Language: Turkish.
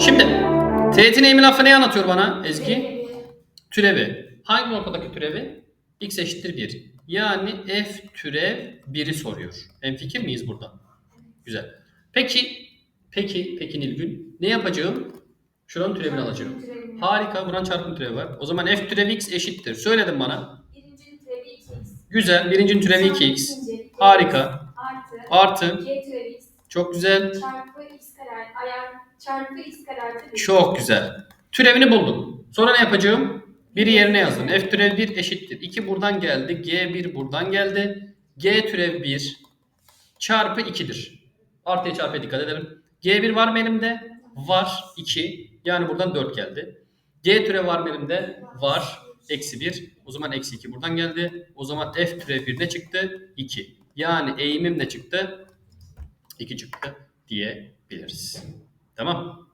Şimdi teğetin eğimi lafı ne anlatıyor bana Ezgi? Türevi. Hangi noktadaki türevi? X eşittir 1. Yani f türev 1'i soruyor. En fikir miyiz burada? Güzel. Peki, peki, peki Nilgün ne yapacağım? Şuranın türevini alacağım. Harika, buranın çarpım türevi var. O zaman f türevi x eşittir. Söyledin bana. Birincinin türevi 2x. Güzel. Birincinin türevi Sonra 2x. ikinci, Harika. Artı. Artı. G türevi. Çok güzel. Çarpı x kare. Ayar. Çarpı x kare bir. Çok güzel. Türevini buldum. Sonra ne yapacağım? Biri yerine yazdım. F türev 1 eşittir. 2 buradan geldi. G1 buradan geldi. G türev 1 çarpı 2'dir. Artıya çarpıya dikkat edelim. G1 var mı elimde? Var. 2. Yani buradan 4 geldi. G türev var mı elimde? Var. Eksi 1. O zaman eksi 2 buradan geldi. O zaman F türev 1 ne çıktı? 2. Yani eğimim ne çıktı? 2 çıktı diyebiliriz. Tamam.